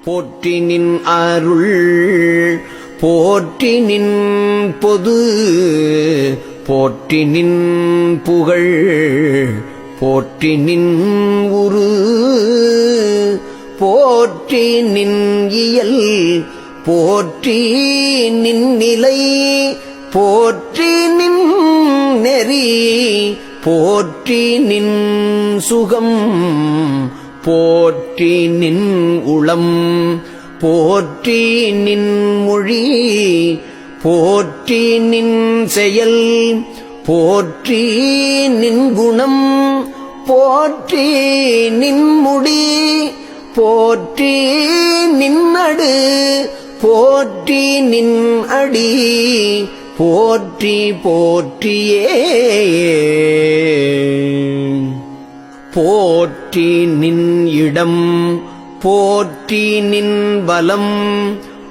போற்றினின் அருள் போற்றினின் பொது போற்றினின் புகழ் போற்றினின் உரு போற்றி நின் இயல் போற்றி நின் நிலை போற்றி நின் நெறி போற்றி நின் சுகம் போற்றி நின் உளம் போற்றி நின் மொழி போற்றி நின் செயல் போற்றி நின் குணம் போற்றி நின் முடி போற்றி நின்னடு போற்றி நின் அடி போற்றி போற்றியே. போற்றி நின் இடம் போற்றி நின் பலம்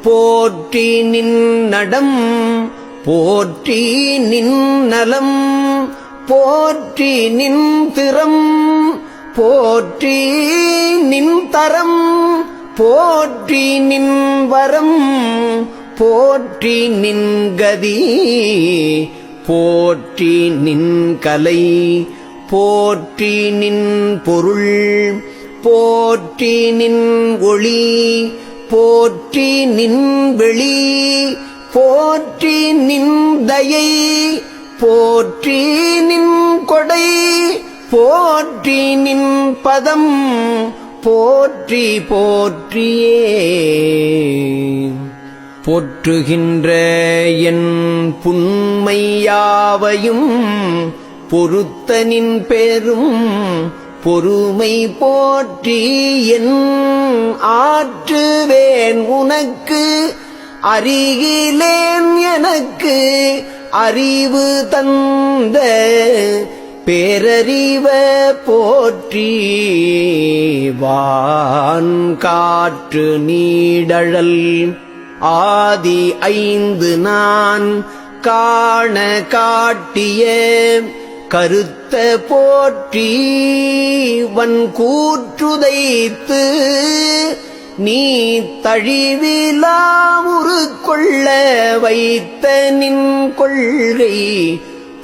போற்றி நின் நடம் போற்றி நின் நலம் போற்றி நின் திறம் போற்றி நின் தரம் போற்றி நின் வரம் போற்றி நின் கதி போற்றி நின் கலை போற்றி நின் பொருள் போற்றி நின் ஒளி போற்றி நின் வெளி போற்றி நின் தயை போற்றி நின் கொடை போற்றி நின் பதம் போற்றி போற்றியே. போற்றுகின்ற என் புண்மையாவையும் பொருத்தனின் பெரும் பொறுமை போற்றி என் ஆற்றுவேன் உனக்கு. அருகிலேன் எனக்கு அறிவு தந்த பேரறிவ போற்றி. வான் காற்று நீடழல் ஆதி ஐந்து நான் காண காட்டிய கருத்த போற்றி வன் கூற்றுதைத்து நீ தழிவிலாமுறு கொள்ள வைத்த நின் கொள்கை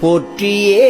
போற்றியே.